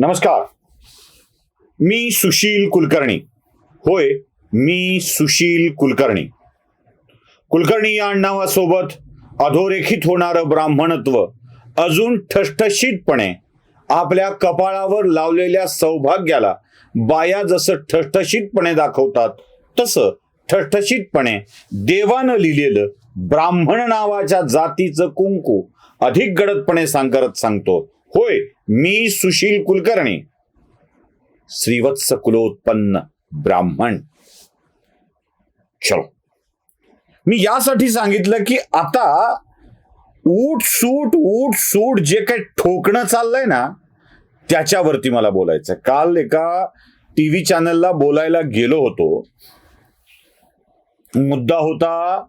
नमस्कार. मी सुशील कुलकर्णी. होय मी सुशील कुलकर्णी. कुलकर्णी या अण्णावासोबत अधोरेखित होणारं ब्राह्मणत्व अजून ठसठशीतपणे आपल्या कपाळावर लावलेल्या सौभाग्याला बाया जसं ठसठशीतपणे दाखवतात तसं ठसठशीतपणे देवानं लिहिलेलं ब्राह्मण नावाच्या जातीचं कुंकू अधिक गडदपणे सांगत सांगतो. होय मी सुशील कुलकर्णी. श्रीवत्स कुलोत्पन्न ब्राह्मण. चलो. मी यासाठी सांगितलं की आता ऊट सूट ऊट सूट जे काही ठोकणं चाललंय ना त्याच्यावरती मला बोलायचं काल एका टी व्ही चॅनलला बोलायला गेलो होतो. मुद्दा होता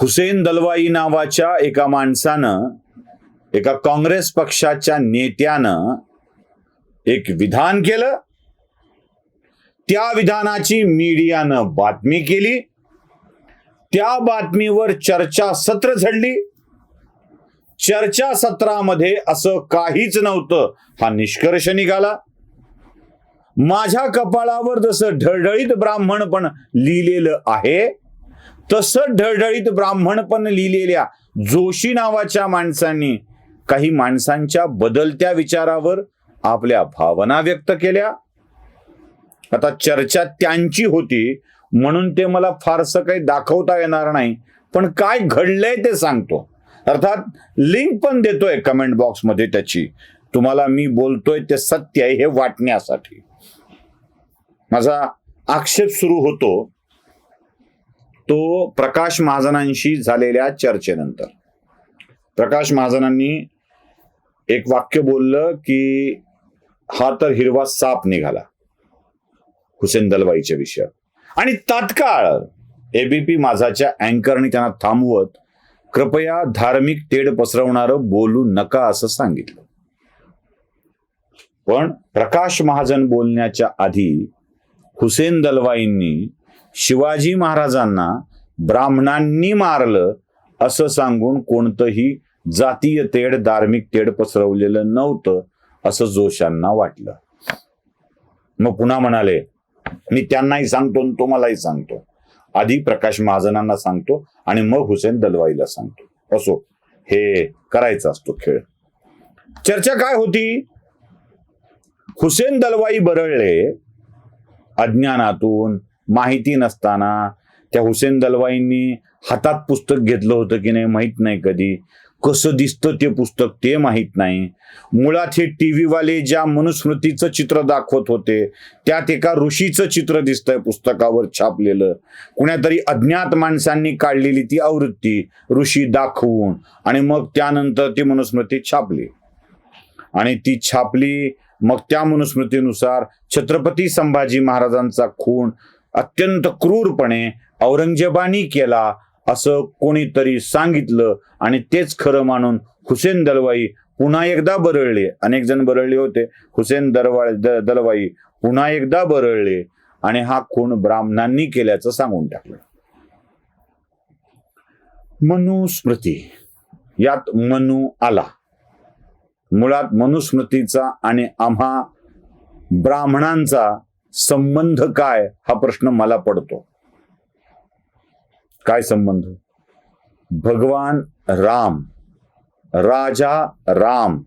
हुसेन दलवाई नावाच्या एका माणसानं एका काँग्रेस पक्षाच्या नेत्यानं एक विधान केलं. त्या विधानाची मीडियानं बातमी केली. त्या बातमीवर चर्चा सत्र झडली. चर्चा सत्रामध्ये असं काहीच नव्हतं. हा निष्कर्ष निघाला. माझ्या कपाळावर जसं ढळढळीत ब्राह्मणपण लिहिलेलं आहे तसं ढळढळीत ब्राह्मणपण लिहिलेल्या जोशी नावाच्या माणसांनी काही माणसांच्या बदलत्या विचारावर आपल्या भावना व्यक्त केल्या. आता चर्चा त्यांची होती म्हणून ते मला फारसं काही दाखवता येणार नाही. पण काय घडलंय ते सांगतो. अर्थात लिंक पण देतोय कमेंट बॉक्समध्ये त्याची. तुम्हाला मी बोलतोय ते सत्य आहे हे वाटण्यासाठी. माझा आक्षेप सुरू होतो तो प्रकाश महाजनांशी झालेल्या चर्चेनंतर. प्रकाश महाजनांनी एक वाक्य बोललं की हा तर हिरवा साप निघाला हुसेन दलवाईच्या विषयात आणि तात्काळ एबीपी माझाच्या अँकरने त्यांना थांबवत कृपया धार्मिक तेढ पसरवणारं बोलू नका असं सांगितलं. पण प्रकाश महाजन बोलण्याच्या आधी हुसेन दलवाईंनी शिवाजी महाराजांना ब्राह्मणांनी मारलं असं सांगून कोणतंही जातीय तेढ धार्मिक तेढ पसरवलेलं नव्हतं असं जोशांना वाटलं. मग पुन्हा म्हणाले मी त्यांनाही सांगतो आणि तुम्हालाही सांगतो. आधी प्रकाश महाजनांना सांगतो आणि मग हुसेन दलवाईला सांगतो. असो हे करायचा असतो खेळ. चर्चा काय होती? हुसेन दलवाई बरळले अज्ञानातून. माहिती नसताना त्या हुसेन दलवाईंनी हातात पुस्तक घेतलं होतं की नाही माहीत नाही कधी. कसं दिसतं ते पुस्तक ते माहीत नाही. मुळात हे टी वाले ज्या मनुस्मृतीचं चित्र दाखवत होते त्यात एका ऋषीचं चित्र दिसतंय पुस्तकावर छापलेलं. कुण्यातरी अज्ञात माणसांनी काढलेली ती आवृत्ती ऋषी दाखवून आणि मग त्यानंतर ती मनुस्मृती छापली. आणि ती छापली मग त्या मनुस्मृतीनुसार छत्रपती संभाजी महाराजांचा खून अत्यंत क्रूरपणे औरंगजेबानी केला असं कोणीतरी सांगितलं आणि तेच खरं मानून हुसेन दलवाई पुन्हा एकदा बरळले. अनेक जण बरळले होते. हुसेन दरवा द- दलवाई पुन्हा एकदा बरळले आणि हा खून ब्राह्मणांनी केल्याचं सांगून टाकलं. मनुस्मृती. यात मनु आला. मुळात मनुस्मृतीचा आणि आम्हा ब्राह्मणांचा संबंध काय हा प्रश्न मला पडतो. काय संबंध? भगवान राम राजा राम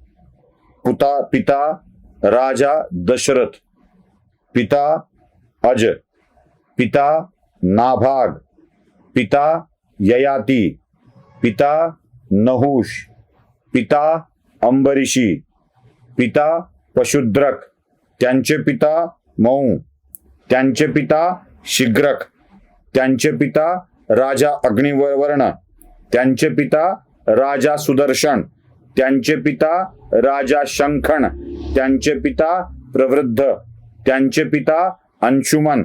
पुता पिता राजा दशरथ पिता अज पिता नाभाग पिता ययाती पिता नहुष पिता अंबरीशी पिता पशुद्रक त्यांचे पिता मऊ त्यांचे पिता शिग्रक त्यांचे पिता राजा अग्निवर्ण त्यांचे पिता राजा सुदर्शन त्यांचे पिता राजा शंखण त्यांचे पिता प्रवृद्ध त्यांचे पिता अंशुमन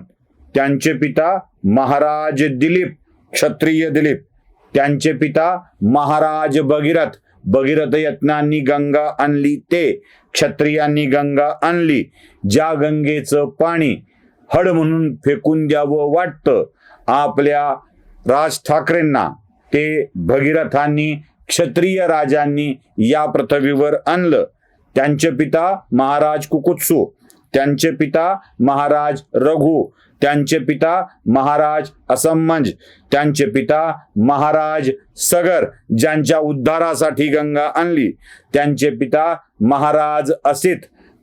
त्यांचे पिता महाराज दिलीप क्षत्रिय दिलीप त्यांचे पिता महाराज भगीरथ. भगीरथ यत्नांनी गंगा आणली ते क्षत्रियांनी गंगा आणली. ज्या गंगेचं पाणी हड म्हणून फेकून द्यावं वाटतं आपल्या राज ठाकरेंना ते भगीरथांनी क्षत्रिय राजांनी या पृथ्वीवर आणलं. त्यांचे पिता महाराज कुकुत्सू त्यांचे पिता महाराज रघु त्यांचे पिता महाराज असंमंज त्यांचे पिता महाराज सगर ज्यांच्या उद्धारासाठी गंगा आणली. त्यांचे पिता महाराज असित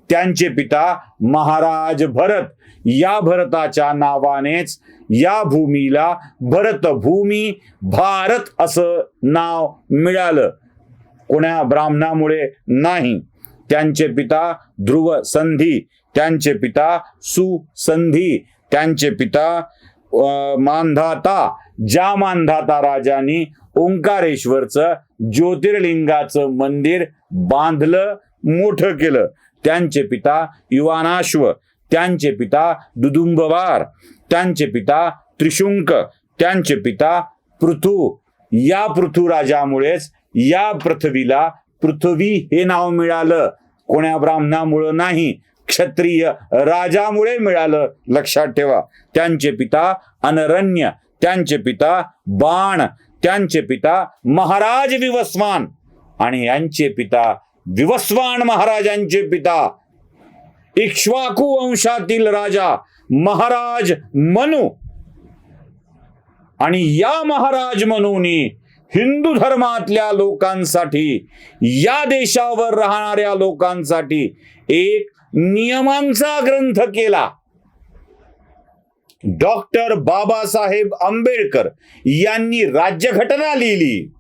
त्यांचे पिता महाराज भरत. या भरताच्या नावानेच या भूमीला भरतभूमी भारत असं नाव मिळालं. कोण्या ब्राह्मणामुळे नाही. त्यांचे पिता ध्रुव संधी त्यांचे पिता सुसंधी त्यांचे पिता मानधाता. मांधाता ज्या मांधाता राजांनी ओंकारेश्वरचं ज्योतिर्लिंगाचं मंदिर बांधलं मोठं केलं. त्यांचे पिता युवानाश्व त्यांचे पिता दुदुंबवार त्यांचे पिता त्रिशुंक त्यांचे पिता पृथू. या पृथ्वीराजामुळेच या पृथ्वीला पृथ्वी हे नाव मिळालं. कोण्या ब्राह्मणामुळं नाही क्षत्रिय राजामुळे मिळालं. लक्षात ठेवा. त्यांचे पिता अनरण्य त्यांचे पिता बाण त्यांचे पिता महाराज विवस्वान आणि यांचे पिता विवस्वान महाराजांचे पिता इक्ष्वाकू वंशातील राजा महाराज मनु. आणि या महाराज मनूनी हिंदू धर्मातल्या लोकांसाठी या देशावर राहणाऱ्या लोकांसाठी एक नियमांचा ग्रंथ केला. डॉक्टर बाबासाहेब आंबेडकर यांनी राज्यघटना लिहिली.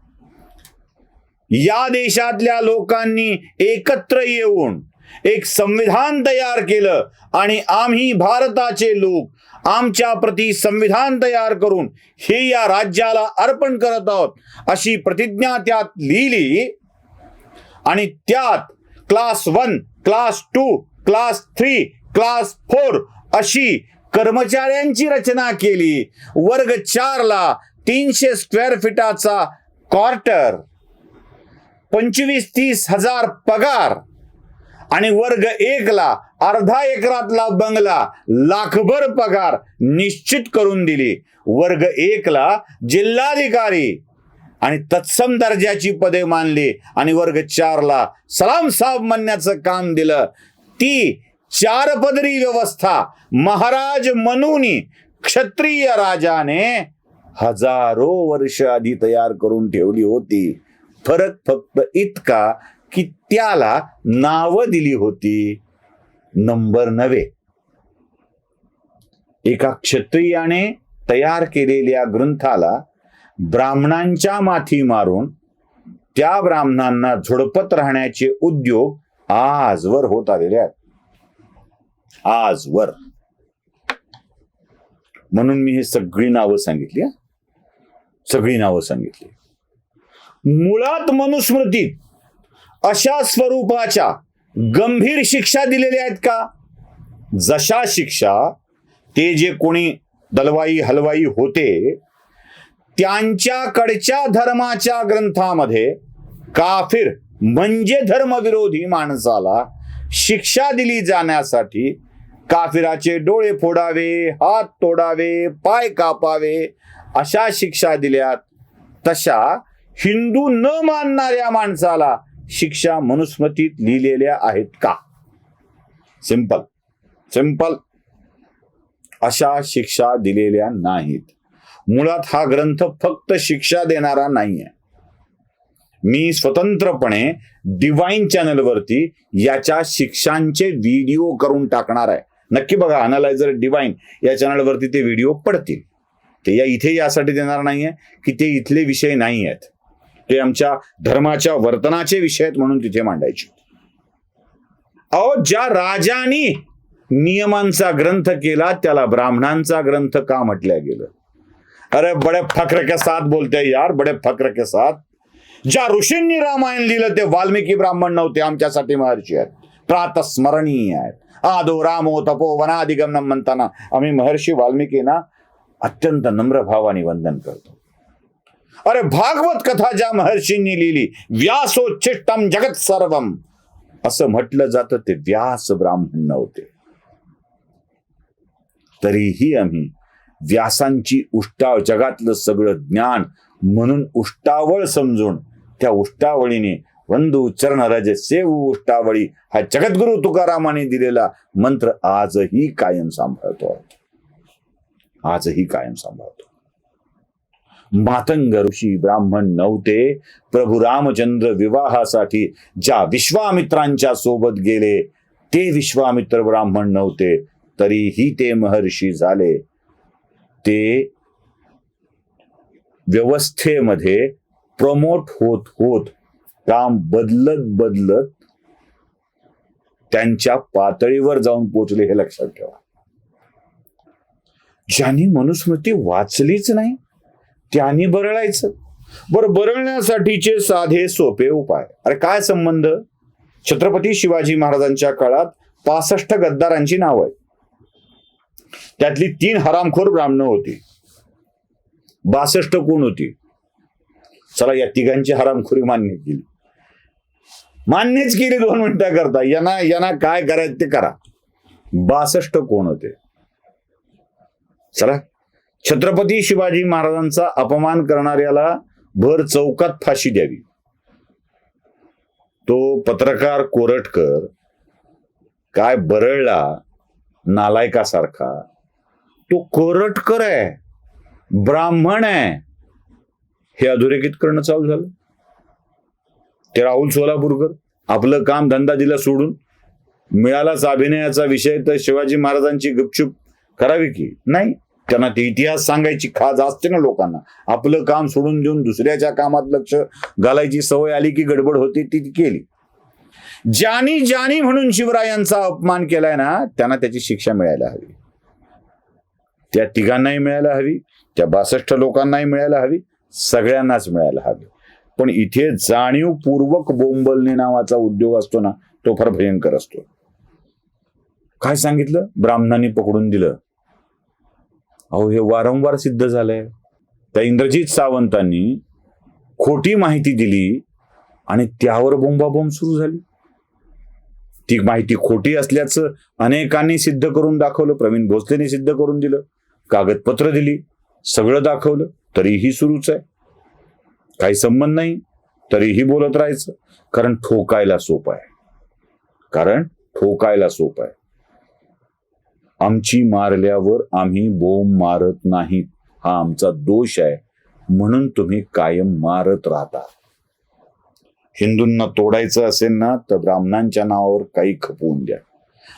या देशातल्या लोकांनी एकत्र येऊन एक संविधान तयार केलं आणि आम्ही भारताचे लोक आमच्या प्रती संविधान तयार करून हे या राज्याला अर्पण करत आहोत अशी प्रतिज्ञा त्यात लिहिली. आणि त्यात class one class two class three class four अशी कर्मचाऱ्यांची रचना केली. वर्ग चारला तीनशे स्क्वेअर फिटाचा क्वार्टर. पंचवीस तीस हजार पगार. आणि वर्ग एकला अर्धा एकरातला बंगला लाखभर पगार निश्चित करून दिली. वर्ग एकला जिल्हाधिकारी. आणि तत्सम दर्जाची पदे मानली. आणि वर्ग चारला सलाम साहेब म्हणण्याचं काम दिलं. ती चार पदरी व्यवस्था महाराज मनूनी क्षत्रिय राजाने हजारो वर्ष आधी तयार करून ठेवली होती. फरक फक्त इतका की त्याला नावं दिली होती. नंबर नव्हे. एका क्षत्रियाने तयार केलेल्या ग्रंथाला ब्राह्मणांच्या माथी मारून त्या ब्राह्मणांना झोडपत राहण्याचे उद्योग आजवर होत आलेले आहेत. आजवर म्हणून मी हे सगळी नावं सांगितली सगळी नावं सांगितली. मुळात मनुस्मृतीत अशा स्वरूपाच्या गंभीर शिक्षा दिलेल्या आहेत का? जशा शिक्षा ते जे कोणी दलवाई हलवाई होते त्यांच्याकडच्या धर्माच्या ग्रंथामध्ये काफिर म्हणजे धर्मविरोधी माणसाला शिक्षा दिली जाण्यासाठी काफिराचे डोळे फोडावे हात तोडावे पाय कापावे अशा शिक्षा दिल्यात. तशा हिंदू न मानणाऱ्या माणसाला शिक्षा मनुस्मृतीत लिहिलेल्या आहेत का? सिंपल सिंपल अशा शिक्षा दिलेल्या नाहीत. मुळात हा ग्रंथ फक्त शिक्षा देणारा नाहीये. मी स्वतंत्रपणे डिवाईन चॅनलवरती याच्या शिक्षांचे व्हिडिओ करून टाकणार आहे. नक्की बघा अनालायझर डिवाईन या चॅनलवरती ते व्हिडिओ पडतील. ते या इथे यासाठी देणार नाहीये की ते इथले विषय नाही आहेत ते आमच्या धर्माच्या वर्तनाचे विषय आहेत म्हणून तिथे मांडायचे. अहो ज्या राजानी नियमांचा ग्रंथ केला त्याला ब्राह्मणांचा ग्रंथ का म्हटल्या गेलं? अरे बडे फक्र के साथ बोलते यार बडे फक्र के साथ. ज्या ऋषींनी रामायण लिहिलं ते वाल्मिकी ब्राह्मण नव्हते आमच्यासाठी महर्षी आहेत. प्रातस्मरणीय आहेत. आदो रामो तपो वनादिगमनम म्हणताना आम्ही महर्षी वाल्मिकींना अत्यंत नम्र भावाने वंदन करतो. अरे भागवत कथा ज्या महर्षींनी लिहिली व्यासोच्छिष्टम जगत सर्वम. असं म्हटलं जातं ते व्यास ब्राह्मण नव्हते तरीही आम्ही व्यासांची उष्टाव जगातलं सगळं ज्ञान म्हणून उष्टावळ समजून त्या उष्टावळीने वंदू चरणरज सेवू उष्टावळी हा जगद्गुरु तुकारामाने दिलेला मंत्र आजही कायम सांभाळतो. आजही कायम सांभाळतो. मातंग ऋषी ब्राह्मण नव्हते. प्रभू रामचंद्र विवाहासाठी ज्या विश्वामित्रांच्या सोबत गेले ते विश्वामित्र ब्राह्मण नव्हते. तरीही ते महर्षी झाले. ते व्यवस्थेमध्ये प्रमोट होत होत काम बदलत बदलत त्यांच्या पातळीवर जाऊन पोचले हे लक्षात ठेवा. ज्यांनी मनुस्मृती वाचलीच नाही त्यांनी बरळायचं. बरं बरळण्यासाठीचे साधे सोपे उपाय. अरे काय संबंध? छत्रपती शिवाजी महाराजांच्या काळात पासष्ट गद्दारांची नाव आहेत. त्यातली तीन हरामखोर ब्राह्मण होती. बासष्ट कोण होती? चला या तिघांची हरामखोरी मान्य केली. मान्यच केली दोन मिनिटाकरता. यांना यांना काय करायचं ते करा. बासष्ट कोण होते? चला छत्रपती शिवाजी महाराजांचा अपमान करणाऱ्याला भर चौकात फाशी द्यावी. तो पत्रकार कोरटकर काय बरळला नालायकासारखा. तो कोरटकर आहे ब्राह्मण आहे. हे अधोरेखित करणं चालू झालं. ते राहुल सोलापूरकर आपलं काम धंदा दिला सोडून मिळालाच अभिनयाचा विषय तर शिवाजी महाराजांची गुपचूप करावी की? नाही. त्यांना ते इतिहास सांगायची खाज असते ना लोकांना. आपलं काम सोडून देऊन दुसऱ्याच्या कामात लक्ष घालायची सवय आली की गडबड होती ती केली. ज्यानी ज्यानी म्हणून शिवरायांचा अपमान केलाय ना त्यांना त्याची शिक्षा मिळायला हवी. त्या तिघांनाही मिळायला हवी त्या बासष्ट लोकांनाही मिळायला हवी सगळ्यांनाच मिळायला हवी. पण इथे जाणीवपूर्वक बोंबलने नावाचा उद्योग असतो ना तो फार भयंकर असतो. काय सांगितलं? ब्राह्मणांनी पकडून दिलं. अहो हे वारंवार सिद्ध झालंय. त्या इंद्रजित सावंतांनी खोटी माहिती दिली आणि त्यावर बोंबाबोंब सुरू झाली. ती माहिती खोटी असल्याचं अनेकांनी सिद्ध करून दाखवलं प्रवीण भोसलेने सिद्ध करून दिलं कागदपत्र दिली सगळं दाखवलं तरीही सुरूच आहे. काही संबंध नाही तरीही बोलत राहायचं कारण ठोकायला सोपं आहे. कारण ठोकायला सोपं आहे. आमची मारल्यावर आम्ही बोंब मारत नाहीत हा आमचा दोष आहे. म्हणून तुम्ही कायम मारत राहता. हिंदूंना तोडायचं असेल ना तर ब्राह्मणांच्या नावावर काही खपवून द्या.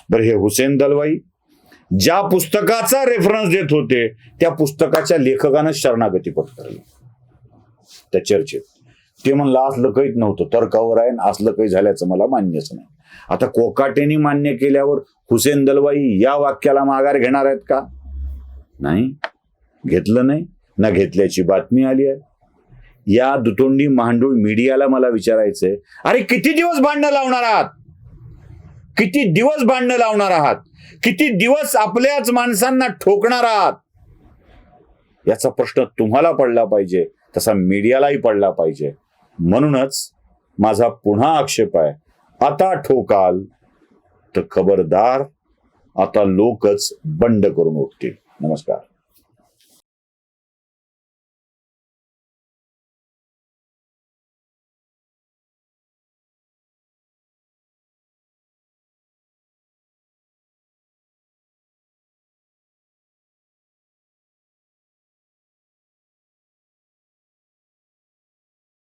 बरं हे हुसेन दलवाई ज्या पुस्तकाचा रेफरन्स देत होते त्या पुस्तकाच्या लेखकानं शरणागती पत्करली. त्या चर्चेत. ते म्हणलं असलं काहीच नव्हतं. तर्कावर आहे आणि असलं काही झाल्याचं मला मान्यच नाही. आता कोकाटेने मान्य केल्यावर हुसेन दलवाई या वाक्याला माघार घेणार आहेत का? नाही. घेतलं नाही. ना घेतल्याची बातमी आली आहे. या दुतोंडी मांडूळ मीडियाला मला विचारायचंय अरे किती दिवस भांडणं लावणार आहात? किती दिवस भांडणं लावणार आहात? किती दिवस आपल्याच माणसांना ठोकणार आहात? याचा प्रश्न तुम्हाला पडला पाहिजे तसा मीडियालाही पडला पाहिजे. म्हणूनच माझा पुन्हा आक्षेप आहे आता ठोकाल तर खबरदार आता लोकच बंड करून उठतील. नमस्कार.